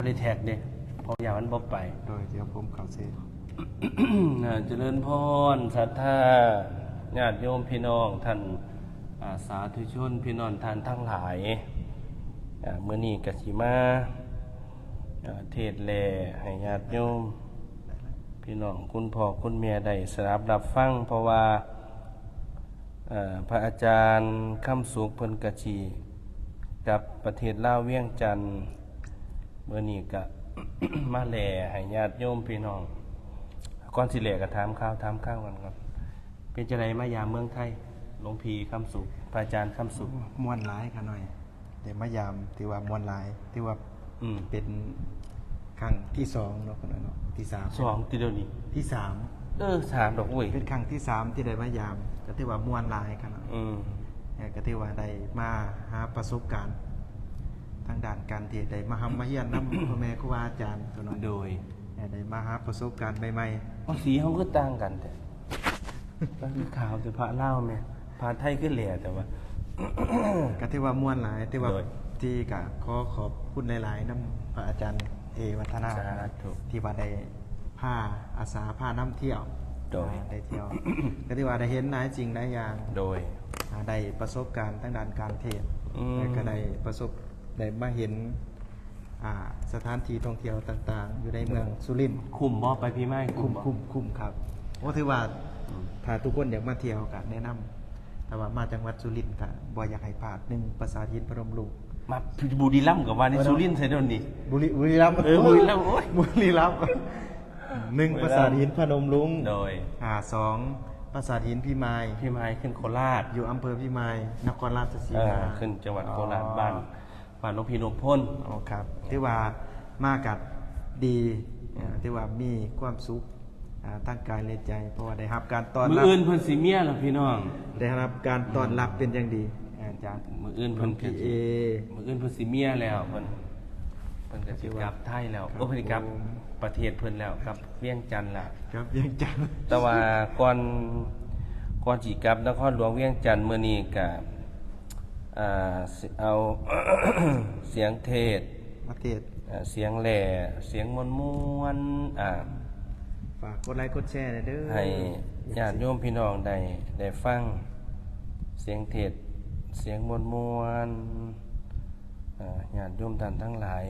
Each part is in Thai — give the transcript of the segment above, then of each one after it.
บ่ได้แท็กเด้เพราะอย่างมันบ่ไป โดยเดี๋ยวผมเข้าเซน่าเจริญพรศรัทธาญาติโยมพี่น้องท่านอาสาธุชนพี่น้องท่านทั้งหลายอ่ามื้อนี้ก็สิมาอ่าเทศน์แลให้ญาติโยม พี่น้องคุณพ่อคุณแม่ได้สดับรับฟังเพราะว่าเอ่อพระอาจารย์คำสุขเพิ่นกะชีกับประเทศลาวเวียงจันทน์ เมื่อนี้ก็มาแลให้ญาติโยมพี่น้องก่อนสิแลก็ถามข้าวถามข้าวกันครับ เป็นจังไดมายามเมืองไทยหลวงพี่คำสุขพระอาจารย์คำสุขม่วนหลายค่ะหน่อยเดี๋ยวมายามที่ว่าม่วนหลายที่ว่าอืมเป็นครั้งที่สองเนาะคนนั้นเนาะที่สามสองติเดียวนี้ที่สามเออสามดอกเว้ยเป็นครั้งที่สามที่ได้มายามก็ที่ว่าม่วนหลายค่ะเนาะอืมเอ่อก็ที่ว่าได้มาหาประสบการณ์ ทางด้านการเทศน์ได้มาหำมาเฮียนนํพ่อแม่ครูบาอาจารย์ตัวน้อยโดยเอ่อได้มาหาประสบการณ์ใหม่ว่าสีเขาก็ต่างกันแต่ก็คือขาวแต่พระเล่าวแม่พระไทยก็แหล่แต่ว่าๆก็ที่ว่าม่วนหลายที่ว่าโดยที่ก็ขอขอบคุณหลายๆนํพระอาจารย์เอวัฒนาสาธุที่ว่าได้ผ้าอาสาผ้าน้ำเที่ยวโดยอ่าได้เที่ยวก็ที่ว่าได้เห็นหลายจริงหลายอย่างโดยอ่าได้ประสบการณ์ทางด้านการเทศน์อืมแล้วก็ได้ประสบ ได้มาเห็นอ่าสถานที่ท่องเที่ยวต่าง ๆ อยู่ในเมืองสุรินทร์คุมบ่ไปพี่ไม้คุ้มบ่คุ้มคุ้มครับโอ้ถือว่าถ้าทุกคนอยากมาเที่ยวกันแนะนำแต่ว่ามาจังหวัดสุรินทร์ก็บ่อยากให้พลาดหนึ่งปราสาทหินพนมรุ้ง มาบุรีรัมย์กับว่าในสุรินทร์ไซโดนนี่ บุรีบุรีรัมย์เออบุรีรัมย์โอ้ยบุรีรัมย์หนึ่งบุรีปรัมย์ราสาทหินพนมรุ้งโดยอ่าสองปราสาทหินพิมาย พี่ไม้ขึ้นโคราชอยู่อำเภอพิมายนครราชสีเอมาอขึ้นจังหวัดโคราชอ๋อบ้าน บ้านหลวงพี่นพพ้นอ๋อครับที่ว่ามากัดดีอ่าที่ว่ามีความสุขอ่าตั้งกายและใจ เพราะว่าได้รับการต้อนมือรับอื่นเพิ่นสิเมียล่ะพี่น้อง ได้รับการต้อนรับเป็นอย่างดีอาจารย์มืออื่นเพิ่นพี่เอมืออื่นเพิ่นสิเมียแล้วเพิ่นเพิ่นก็สิกลับไทยแล้วครับโอ้เพิ่นสิกลับผมประเทศเพิ่นแล้วกลับเวียงจันทน์แล้วครับยังจังแต่ว่าก่อนก่อนสิกลับนครหลวงเวียงจันทน์มื้อนี้ก็อ่าสิ เอาเสียงเทศน์ประเทศอ่าเสียงแหล่เสียงมวนๆอ่าฝากกดไลค์กดแชร์หน่อยเด้อให้ญาติโยมพี่น้องได้ได้ฟัง เสียงเทศน์เสียงมวนมวนๆอ่าญาติโยมท่านทั้งหลาย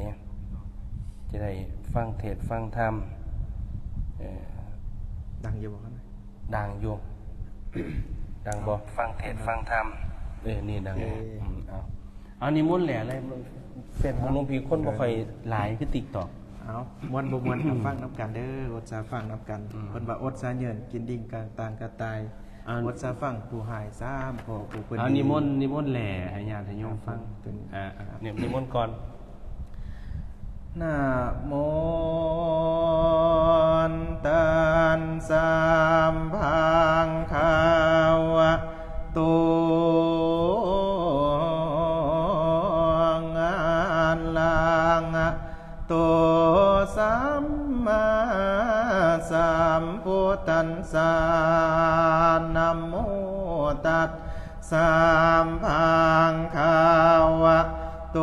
จะได้ฟังเทศน์ฟังธรรมเอ่อดังอยู่บ่ครับดังโยมดังบ่ฟังเทศน์ฟังธรรม เอ้ยนี่ดังบ่อืมเอาเอานี่มนต์แหล่อะไรเฟซของหลวงพี่คนบ่ค่อยหลายคือ TikTok เอามวนบ่มวนเอาฟังน้ำกันเด้ออดสาฟังน้ำกันเพิ่นว่าอดสาเหยินกินดิ่งกลางต่างกระตายอ่าอดสาฟังผู้หายซ้ำพอผู้เพิ่นเอาดีนิมนต์นิมนต์แหล่ให้ญาติโยมฟังเป็นอ่าอ่าเนี่ยนิมนต์ก่อนนะโมตันสัมพังคาวะโตุ โตสัมมาสัมพุทธัสสะนะโมตัสสะพังคาวะโต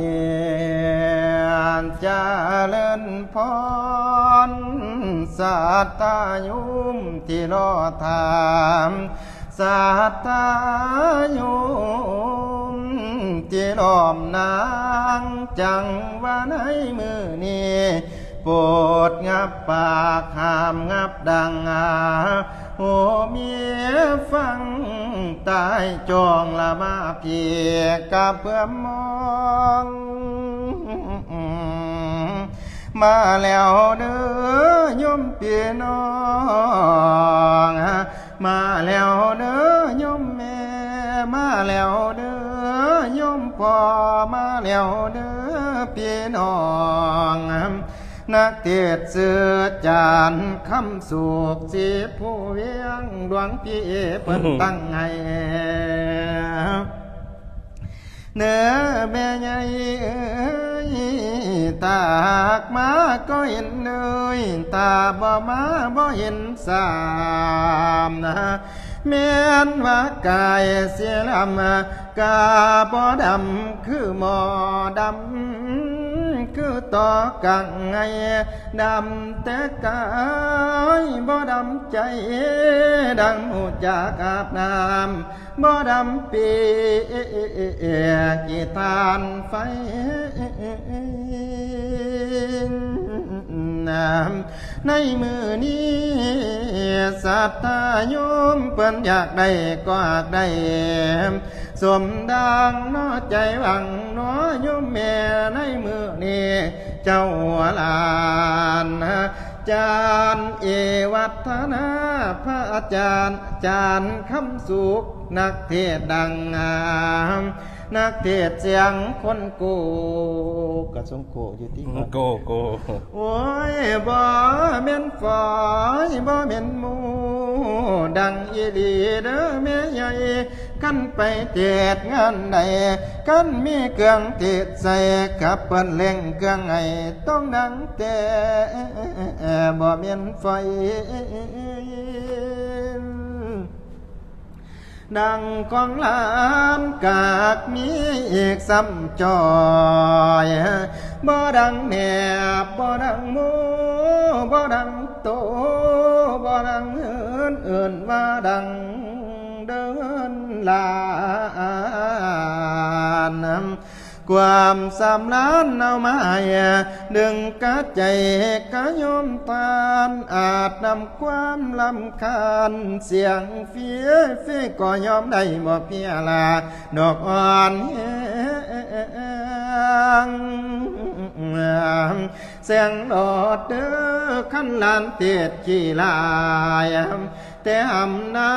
เนียนเล่นพรสัตตายุมที่รอถามสัตตายุมที่ล้อมนางจังว่าในมือนี้ ปรดงับปากหามงับดังอาโอเมียฟังตายจองละมาเพียกับเพื่อมองมาแล้วเด้อยมเพี่น้องมาแล้วเด้อยมแม่มาแล้วเด้อยมพ่อมาแล้วเด้อพี่น้อง นักเทศเสือจานคำสุกสีผู้เวียงดวงพี่เพิ่นตั้งให้เนื้อแม่ใหญ่ตากมาก็เห็นเลยตาบ่มาบ่เห็นสามนะแม่นว่ากายเสียลำกาบ่ดำคือหมอดำ คือต่อกังไงดำแต่กายบ่ดำใจดังหูจากอาบน้ำบ่ดำปีกีตานไฟน้ำในมือนี้สัตตาโยมเปิ้นอยากได้ก็อยากได้สมดังนอใจหวัง น้อโยมแม่ในมือนี้เจ้าลานจารย์เอวัฒนาพระอาจารย์อาจารย์คำสุขนักเทศดังงามนักเทศเสียงคนโกกระสงโกอยู่ที่ก่อนโกโกโอ้ยบ่แม่นฝอยบ่แม่นหมู ดังอีหลีเด้อแม่ใหญ่กันไปเทศงานใดกันมีเครื่องเทศใส่ขับเปิ้นเล่งเครื่องไห้ต้องดังแต่บ่แม่นไฟดังของลานกากมีอีกซ้ำจอยบ่ดังแหนบบ่ดังหมูบ่ดังโตบ่ดังเอิ นเอินว่าดังเดินลานความสำลานเอามาให้ดึงกะ เสียงเฟียเฟียก็ยอมได้บ่เดอกอ่อนแห้งเสียงโดดเดือขันลานเตียดขี่ลายแต่หำนา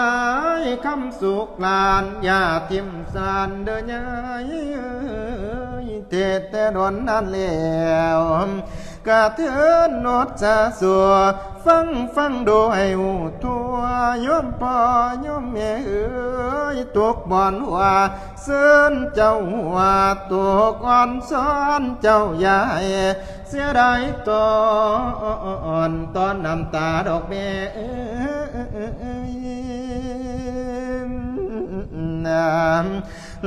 ยคำสุขลานอย่าทิมสานเดินยายเทศแต่ดนนั่นแล้ว กะเทือนโนดสาสัวฟังฟังดูให้หูทัวยมพ่อยมแม่เอ้ยตกบ่อนหัวเส้นเจ้าหัวตกอ่อนซ้อนเจ้าใหญ่เสียดายตอนตอนน้ำตาดอกแม่เอ้ย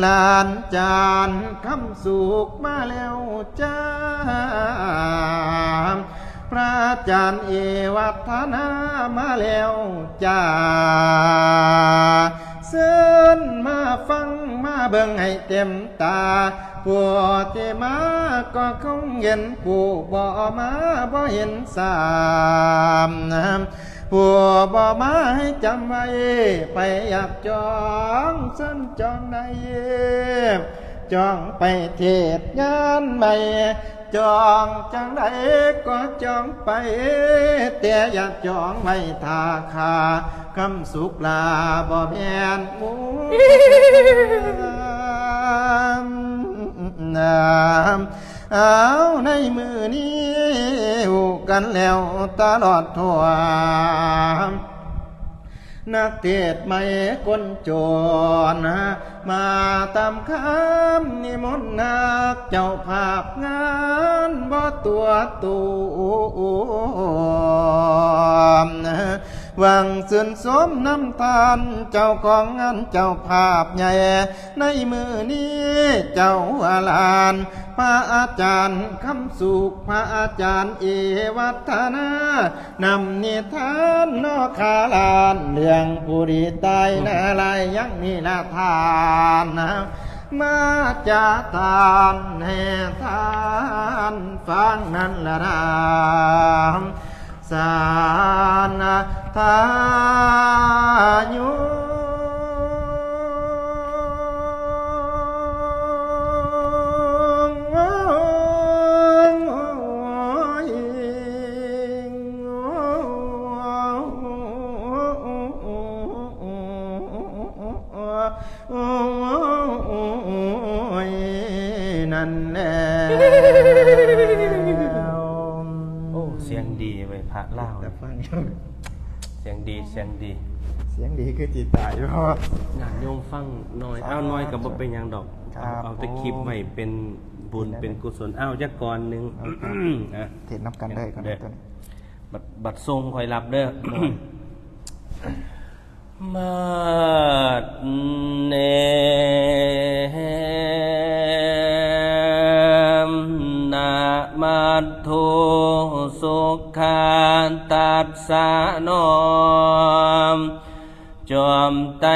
ลานจานคำสุกมาแล้วจ้า พระอาจารย์เอวัฒนามาแล้วจ้าเสินมาฟังมาเบิ่งให้เต็มตาผู้ที่มาก็คงเห็นผู้บ่มาบ่เห็นสาม ผู้บ่มาให้จำไว้ไปอยากจองส้นจองในจองไปเทศงานใหม่จองจังใดก็จองไป แต่อยากจองไว้ทาคาคำสุกลาบ่แม่นมูน้ำเอาในมือนี้หู กันแล้วตลอดทั่วนักเทศไม่คนโจรมาตามคำนิมนต์นักเจ้าภาพงานบ่ตัวตูม วังสืนสมน้ำทานเจ้าของงานเจ้าภาพใหญ่ ในมือนี้ เจ้าอาลาน พระอาจารย์คำสุขพระอาจารย์เอวัฒนานำนิทานนอคาลาน เรื่องผู้ดีตายนาลายยังนิลาทานนะมาจาทานให้ทานฟังนั้นละรามสาน tha nhu Oh, เสียงดีไปพักเล่า แต่ฟัง สียงดีเสียงดีเสียงดีคือจิตตายเพราะญาติโยมฟังน้อยครับอ้าวน้อยก็บ่เป็นหยังดอกครับ เอาแต่คลิปไว้เป็นบุญเป็นกุศลอ้าวจักก่อนหนึงนะเทศนับกันได้ก่อนเด้อตัวนี้ บัดบัดทรงคอยรับเด้อ มาดเนมนามาทุ สุขาตัสสะนอมจอมไต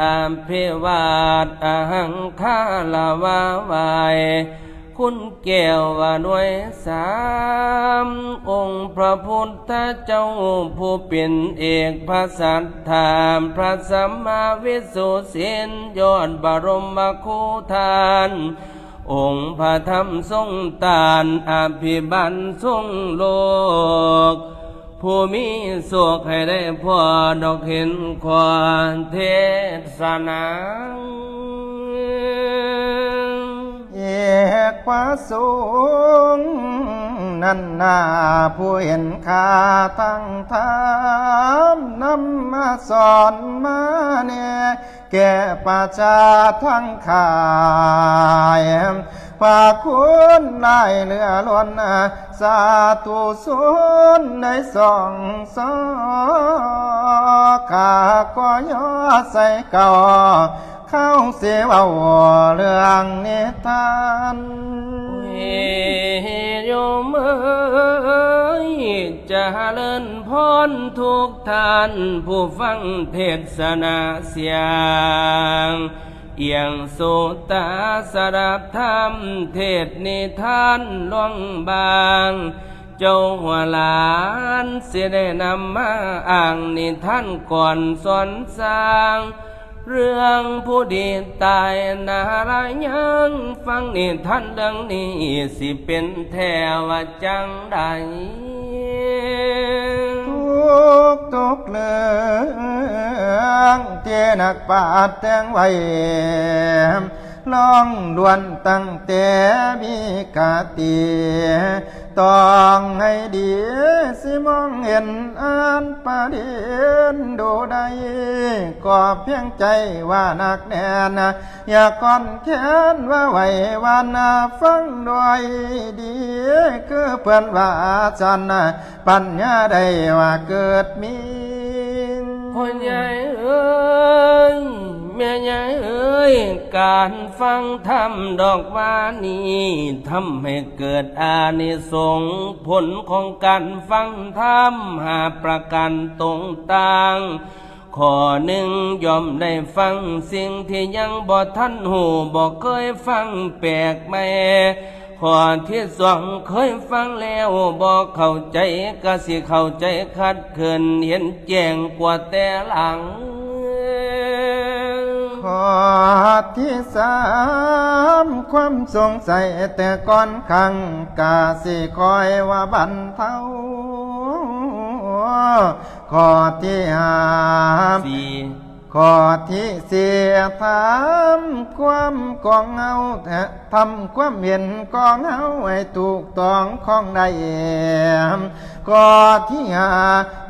อามพิวาทอหังคาลาวาวายคุณแก้วว่าหน่วยสามองค์พระพุทธเจ้าผู้เป็นเอกพระสัทธามพระสัมมาวิสุทธินยอดบรมคูทาน องค์พระธรรมทรงตานอภิบันทรงโลก ผู้มีสุขให้ได้พอดอกเห็นความเทศนา อกพระสูง นั่นนาผู้เห็นค่าทั้งธรรมนำมาสอนมาเนี่ยแก่ประชาทั้งขายฝากคุณได้เหลือล้นสาธุสุนในสองสอขาก็ย่อใส่เก่า เข้าเสียเอาเรื่องนิทานเวโยมเอ้ยจะเลินพรทุกท่าน ผู้ฟังเทศนาเสียง เอียงสุตาสดับธรรมเทศนิทานหลวงบางเจ้าหัวหลานเสียได้นำมาอ่างนิทานก่อนสอนสร้าง เรื่องผู้ดีตายนารายยังฟังนิท่านเรื่องนี้สิเป็นแทวจังใดทุกทุกเรื่องเจนักปาดแตงไว้ ลองล้วนตั้งแต่มีกาตีต้องให้ดีสิมองเห็นอ่านประเด็นดูได้ก็เพียงใจว่านักแน่นอย่าก่อนแค้นว่าไหวว่านาฟังด้วยดี คือเพื่อนว่าจันปัญญาได้ว่าเกิดมีพ่อใหญ่เอ้ย แม่ใหญ่เอ้ย การฟังธรรมดอกว่านี้ทำให้เกิดอานิสงส์ผลของการฟังธรรมหาประกันตรงต่างข้อหนึ่งยอมได้ฟังสิ่งที่ยังบ่ทันหูบ่เคยฟังแปลกใหม่ข้อที่สองเคยฟังแล้วบ่เข้าใจก็สิเข้าใจคัดเขินเห็นแจ้งกว่าแต่หลัง ข้อที่สามความสงสัยแต่ก่อนขังกาสิคอยว่าบันเทาข้อที่ห้าสี่ข้อที่เสียถามความกองเงาแท้ทำความเห็นกองเงาให้ถูกต้องของใดข้อที่หา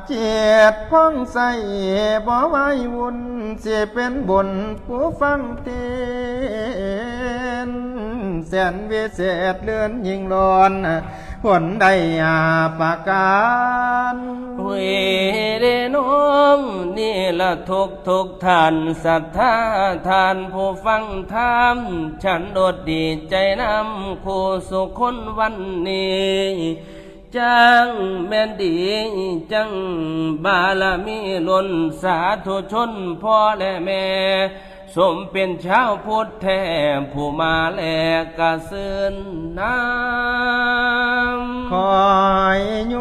เจียดพ้องใส่บ่ไว้วุ่นเสียเป็นบุญผู้ฟังเทนแสนวิเศษเลื่อนยิงร้อนผลได้อาประการเวเดน้องนี่ละทุกทุกท่านศรัทธาท่านผู้ฟังธรรมฉันโดดดีใจนำคู่สุขคนวันนี้ จังแม่นดีจังบารมีล้นสาธุชนพ่อและแม่ สมเป็นชาวพุทธแท้ผู้มาแลกกระเสือนน้ำคอยโย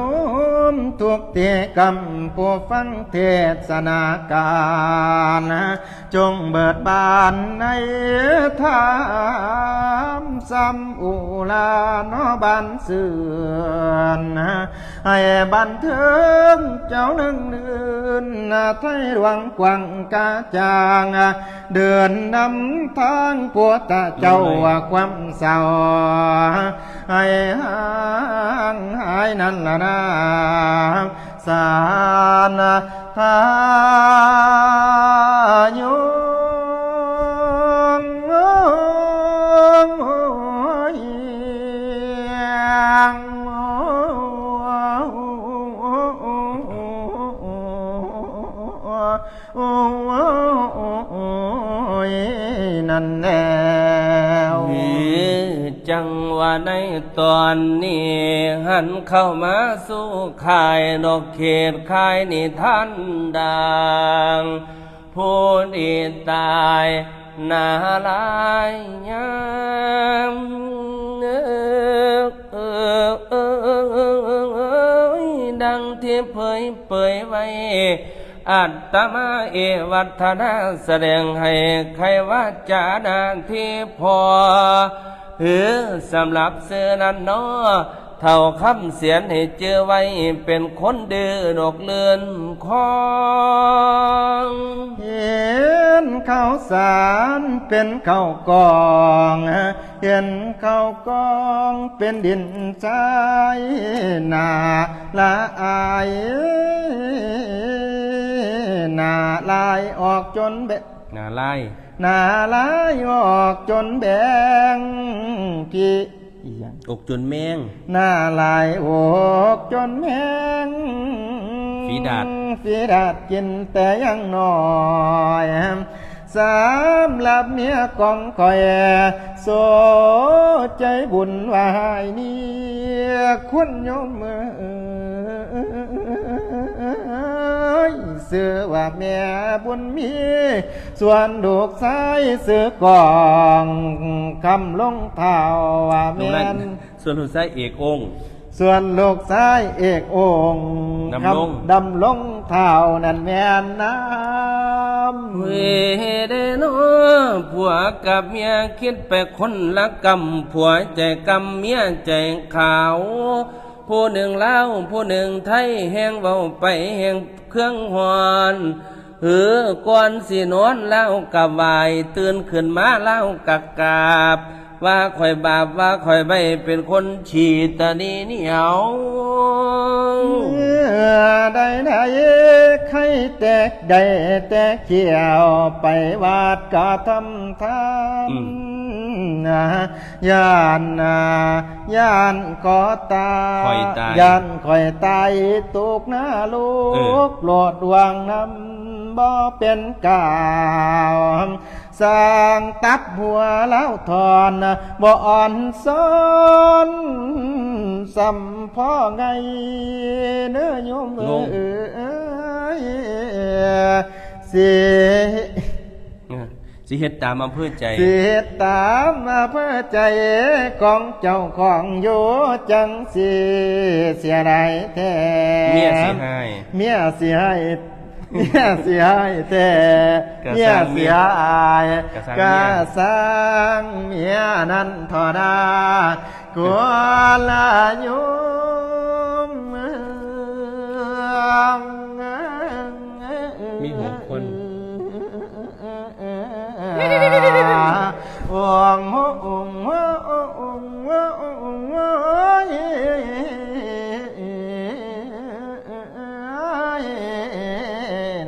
มทุกเทกรรมผู้ฟังเทศนาการ จงเบิดบานในธรรมซ้ำอุลานอบันเสื่อนให้บันเทิงเจ้าหนึ่งเดือนไทยหลวงกวังกาจางเดินนำทางปวตาเจ้าว่าความเศร้าให้ห่างหายนั่นละนะสานหา ยุงนั่นแนวจังว่าในตอนนี้ หันเข้ามาสู่ขายนกเขตขายนิทานดัง ผู้ดีตายนาลายยามดังที่เผยเผยไว้อัตมาเอวัฒนาแสดงให้ใครว่าจานาที่พอเหือสำหรับเสื้อนั้นเนาะ เท่าคำเสียนให้เจอไว้เป็นคนดื้อนกเลือนคองเห็นข้าวสารเป็นข้าวกองเห็นข้าวกองเป็นดินใจนาละอายนาลายออกจนเบะนาไล่นาลายออกจนแบงกี่ อีหยังอกจนแมง หน้าลายอกจนแมงฝีดาษ ฝีดาดกินแต่ยังน้อยสามหลับเมียกองคอยโสใจบุญวายนี่คุณโยมเอ้ย เสือว่าแม่บุญมี ส่วนลูกชายเสือกองคำลงเท้าว่าตรงแม่นั้นนส่วนหัวใจเอกองค์ส่วนลูกชายเอกองค์ดำรงดำลงเท้านั่นแม่นน้ำเวเดโนผัวกับเมียคิดไปคนละกรรมผัวใจกรรมเมียใจขาว ผู้หนึ่งเล่าวผู้หนึ่งไทยแหงเบาไปแหงเครื่องหอนเหือก่อนสินอนเล่ากับวายตื่นขึ้นมาเล่ากักกราบ ว่าคอยบาปว่าคอยใบเป็นคนฉีดตานีเหนียวได้ได้ใครแตกได้แตกเขียวไปวาดกาทำทาอืน นะยานนะยานก็ตาคอยตายยานคอยตายตกหน้าลูเออกโลดวางน้ำบ่เป็นกาวสร้างตับหัวแล้วทอนบ่อ่อนซ้อนสัมพ่อไงเนื้อโยมเอ้ยสิ สิเฮ็ดตามอำเภอใจเสียตามมาเพื่อใจของเจ้าของอยู่จังสิเสียดายแท้เมียสิให้เมียเสียให้เมียเสียให้แต่กะเมียสร้างเมีเสียยอายกะสร้างเมียกะสร้างเมียนั้นทอดากัวลายุมมี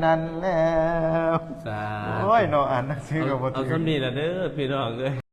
นั่นแล้ว สาโอ้ยเนออ่านหนังสือกับบ่เอาถึง สำนีละเด้อพี่น้องเอ้ย